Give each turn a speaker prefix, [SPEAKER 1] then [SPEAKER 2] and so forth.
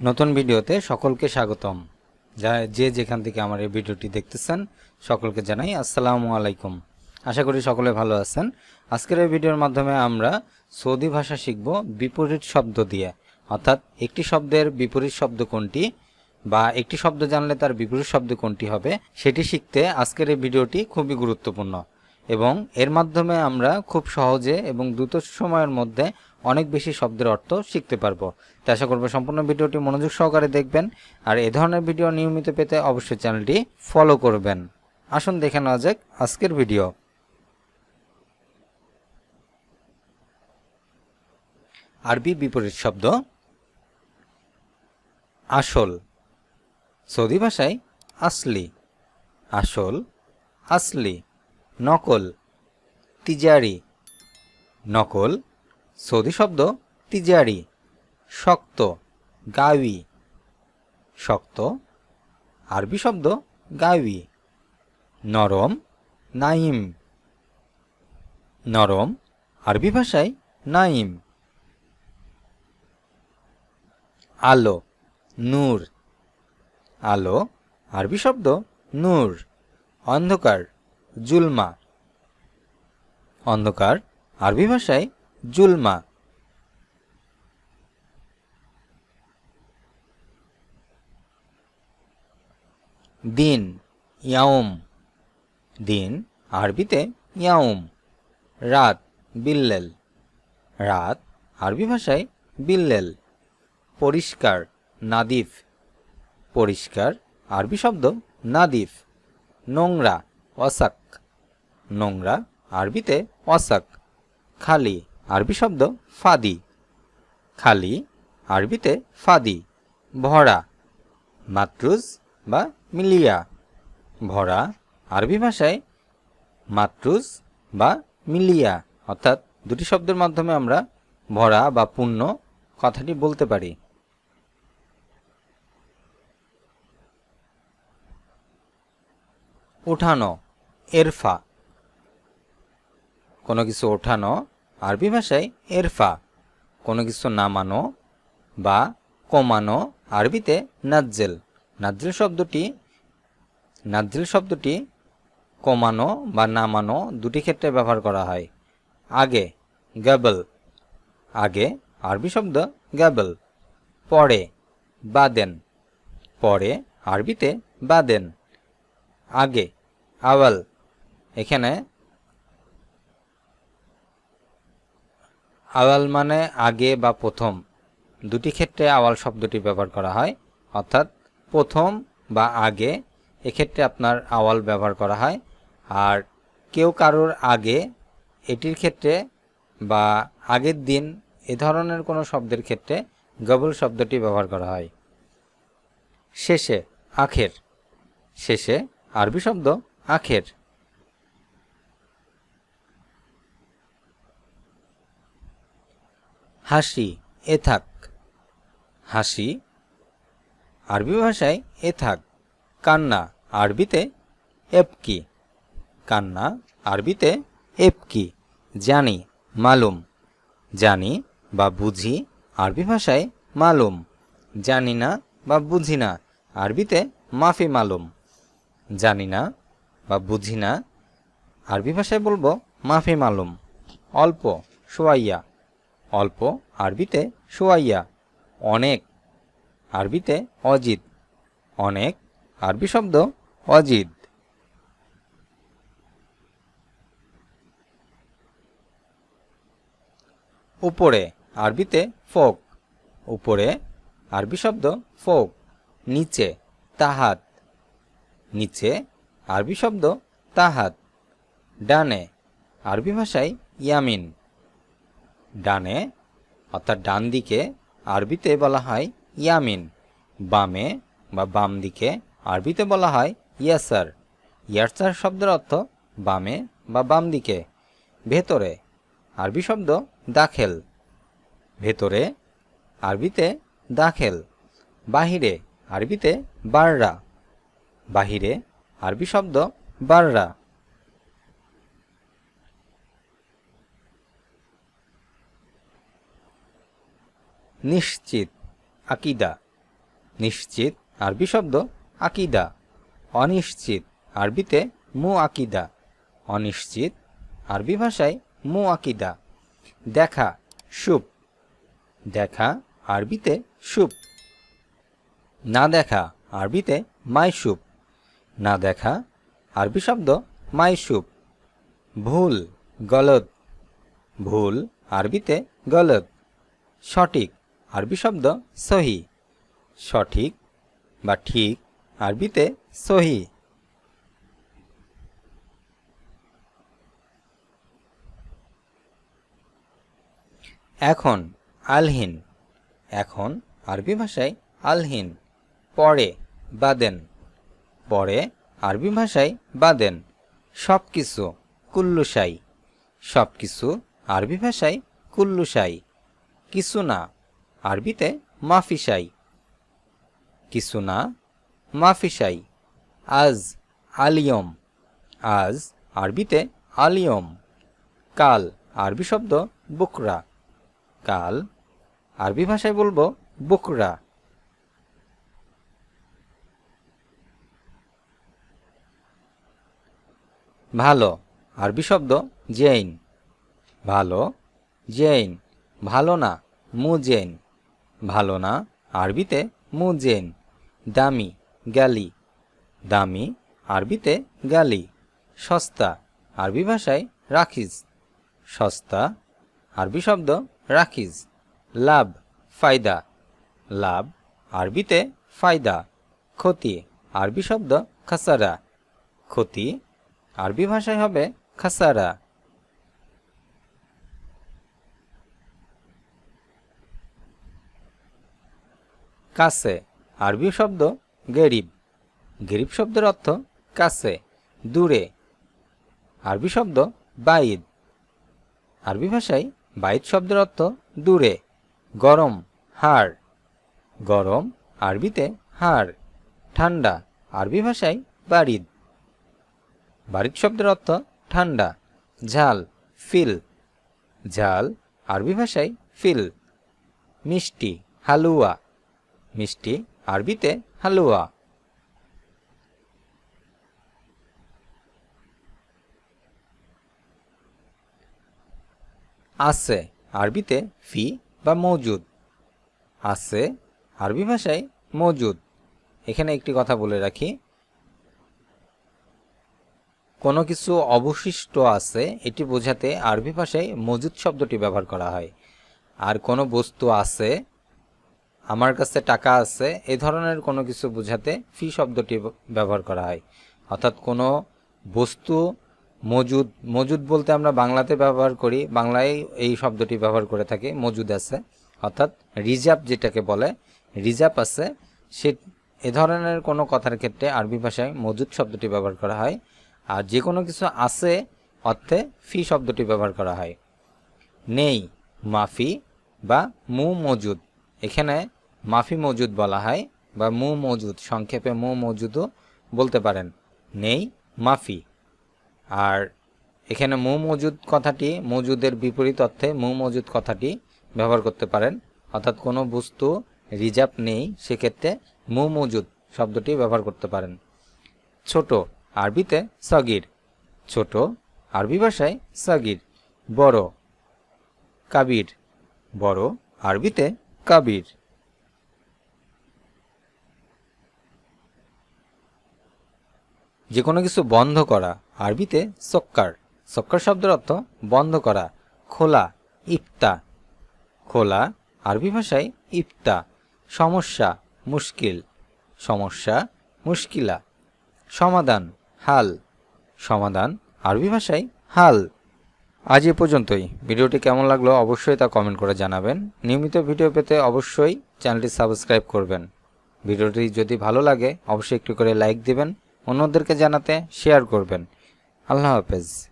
[SPEAKER 1] নতুন ভিডিওতে সকলকে স্বাগতম। যা যে যেখান থেকে আমার এই ভিডিওটি দেখতেছেন, সকলকে জানাই আসসালামু আলাইকুম। আশা করি সকলে ভালো আছেন। আজকের এই ভিডিওর মাধ্যমে আমরা সৌদি ভাষা শিখব বিপরীত শব্দ দিয়ে। অর্থাৎ একটি শব্দের বিপরীত শব্দ কোনটি বা একটি শব্দ জানলে তার বিপরীত শব্দ কোনটি হবে, সেটি শিখতে আজকের এই ভিডিওটি খুবই গুরুত্বপূর্ণ। এবং এর মাধ্যমে আমরা খুব সহজে এবং দ্রুত সময়ের মধ্যে অনেক বেশি শব্দের অর্থ শিখতে পারব। তো আশা করব সম্পূর্ণ ভিডিওটি মনোযোগ সহকারে দেখবেন। আর এ ধরনের ভিডিও নিয়মিত পেতে অবশ্যই চ্যানেলটি ফলো করবেন। আসুন দেখে নেওয়া যাক আজকের ভিডিও। আরবি বিপরীত শব্দ আসল। সৌদি ভাষায় আসলি। আসল, আসলি, নকল, তিজারি, নকল সৌদি শব্দ তিজারি, শক্ত গাউি শক্ত, আরবি শব্দ গাউি নরম, নাইম, নরম, আরবি ভাষায় নাইম, আলো, নূর, আলো, আরবি শব্দ নূর, অন্ধকার, জুলমা, অন্ধকার, আরবি ভাষায় জুলমা। দিন, ইয়াউম। দিন, আরবিতে ইয়াউম। রাত, বিল্লেল। রাত, আরবি ভাষায় বিল্লেল। পরিষ্কার, নাদিফ। পরিষ্কার, আরবি শব্দ নাদিফ। নোংরা, অসাক। নোংরা, আরবিতে অসাক। খালি। আরবি শব্দ ফাদি। খালি আরবিতে ফাদি, ভরা, মাত্রুজ বা মিলিয়া। ভরা আরবি ভাষায় মাত্রুজ বা মিলিয়া, অর্থাৎ দুটি শব্দের মাধ্যমে আমরা ভরা বা পূর্ণ কথাটি বলতে পারি। উঠানো এরফা। কোনো কিছু ওঠানো আরবি ভাষায় এরফা। কোনো কিছু নামানো বা কমানো আরবিতে নাজ্জেল। নাজ্জেল শব্দটি নাজ্জেল শব্দটি কমানো বা নামানো দুটি ক্ষেত্রে ব্যবহার করা হয়। আগে গ্যাবল, আগে আরবি শব্দ গ্যাবল। পরে বাদেন, পরে আরবিতে বাদেন। আগে আওয়াল, এখানে আওয়াল মানে আগে বা প্রথম। দুটি ক্ষেত্রে আওয়াল শব্দটি ব্যবহার করা হয়, অর্থাৎ প্রথম বা আগে, এক্ষেত্রে আপনার আওয়াল ব্যবহার করা হয়। আর কেউ কারোর আগে, এটির ক্ষেত্রে বা আগের দিন এ ধরনের কোনো শব্দের ক্ষেত্রে গবল শব্দটি ব্যবহার করা হয়। শেষে আখের। শেষে আরবি শব্দ আখের। হাসি, এ থাক। হাসি, আরবি ভাষায় এ থাক। কান্না, আরবিতে এপকি। কান্না, আরবিতে এপকি। জানি, মালুম। জানি বা বুঝি, আরবি ভাষায় মালুম। জানি না বা বুঝি না, আরবিতে মাফি মালুম। জানি না বা বুঝি না, আরবি ভাষায় বলব মাফি মালুম। অল্প সোয়াইয়া অল্প আরবিতে সোয়াইয়া, অনেক আরবিতে অজিত, অনেক আরবি শব্দ অজিত। উপরে আরবিতে ফোক, উপরে আরবি শব্দ ফোক, নিচে তাহাত, নিচে আরবি শব্দ তাহাত, ডানে আরবি ভাষায় ইয়ামিন। ডানে, অর্থাৎ ডান দিকে আরবিতে বলা হয় ইয়ামিন, বামে বা বাম দিকে আরবিতে বলা হয় ইয়াসার। ইয়াসার শব্দের অর্থ বামে বা বাম দিকে। ভেতরে আরবি শব্দ দাখেল। ভেতরে আরবিতে দাখেল। বাহিরে আরবিতে বাররা। বাহিরে আরবি শব্দ বাররা। নিশ্চিত, আকিদা। নিশ্চিত, আরবি শব্দ আকিদা। অনিশ্চিত, আরবিতে মু আকিদা অনিশ্চিত, আরবি ভাষায় মু আকিদা দেখা সুপ দেখা, আরবিতে সুপ না দেখা, আরবিতে মাইসুপ না দেখা, আরবি শব্দ মাইসুপ ভুল, গলদ। ভুল, আরবিতে গলদ। সঠিক আরবি শব্দ সহি। সঠিক বা ঠিক আরবিতে সহি। এখন আলহিন। এখন আরবি ভাষায় আলহিন। পরে বাদেন। পরে আরবি ভাষায় বাদেন। সব কিছু কুল্লুসাই সব কিছু আরবি ভাষায় কুল্লুসাই কিছু না। আরবিতে মাফিসাই। কিছু না, মাফিসাই। আজ আলিয়ম। আজ আরবিতে আলিয়ম। কাল আরবি শব্দ বুকরা। কাল আরবি ভাষায় বলব বুকরা। ভালো আরবি শব্দ জেইন। ভালো জেইন। ভালো না, মু মুজেন ভালো না। আরবিতে মুজেন, দামি, গালি। দামি, আরবিতে গালি। সস্তা, আরবি ভাষায় রাখিস সস্তা, আরবি শব্দ রাখিস লাভ, ফায়দা। লাভ, আরবিতে ফায়দা। ক্ষতি, আরবি শব্দ খাসারা। ক্ষতি, আরবি ভাষায় হবে খাসারা। কাছে। আরবি শব্দ গেরিব। গেরিব শব্দের অর্থ কাছে, দূরে। আরবি শব্দ বাইদ। আরবি ভাষায় বাইদ শব্দের অর্থ দূরে, গরম হাড় গরম, আরবিতে হাড় ঠান্ডা, আরবি ভাষায় বারিদ। বারিদ শব্দের অর্থ ঠান্ডা, ঝাল, ফিল। ঝাল, আরবি ভাষায় ফিল। মিষ্টি, হালুয়া। মিষ্টি, আরবিতে হালুয়া। আছে, আরবিতে ফি বা মজুদ। আছে, আরবি ভাষায় মজুদ। এখানে একটি কথা বলে রাখি। কোনো কিছু অবশিষ্ট আছে, এটি বোঝাতে আরবি ভাষায় মজুদ শব্দটি ব্যবহার করা হয়। আর কোনো বস্তু আছে আমার কাছে টাকা আছে এই ধরনের কোনো কিছু বোঝাতে ফি শব্দটি ব্যবহার করা হয়। অর্থাৎ কোনো বস্তু মজুদ মজুদ বলতে আমরা বাংলাতে ব্যবহার করি, বাংলায় এই শব্দটি ব্যবহার করে থাকি, মজুদ আছে। অর্থাৎ রিজার্ভ যেটাকে বলে, রিজার্ভ আছে, সে, এ ধরনের কোনো কথার ক্ষেত্রে আরবি ভাষায় মজুদ শব্দটি ব্যবহার করা হয়। আর যে কোনো কিছু আছে অর্থে ফি শব্দটি ব্যবহার করা হয়। নেই, মাফি বা মু মজুদ। এখানে মাফি মজুদ বলা হয় বা মু মজুদ, সংক্ষেপে মু মজুদও বলতে পারেন। নেই, মাফি। আর এখানে মু মজুদ কথাটি, মজুদের বিপরীত অর্থে মু মজুদ কথাটি ব্যবহার করতে পারেন। অর্থাৎ কোনো বস্তু রিজার্ভ নেই, সেক্ষেত্রে মু মজুদ শব্দটি ব্যবহার করতে পারেন। ছোট, আরবিতে সগির। ছোট, আরবি ভাষায় সগির। বড়, কাবির। বড়, আরবিতে কাবির। যে কোনো কিছু বন্ধ করা। আরবিতে সক্কার। সক্কার শব্দের অর্থ বন্ধ করা, খোলা, ইফতা। খোলা, আরবি ভাষায় ইফতা, সমস্যা, মুশকিল। সমস্যা, মুশকিলা। সমাধান, হাল। সমাধান, আরবি ভাষায় হাল। আজ এ পর্যন্তই। ভিডিওটি কেমন লাগল অবশ্যই তা কমেন্ট করে জানাবেন। নিয়মিত ভিডিও পেতে অবশ্যই চ্যানেলটি সাবস্ক্রাইব করবেন। ভিডিওটি যদি ভালো লাগে, অবশ্যই একটু করে লাইক দিবেন। অন্যদেরকে জানাতে শেয়ার করবেন। আল্লাহ হাফেজ।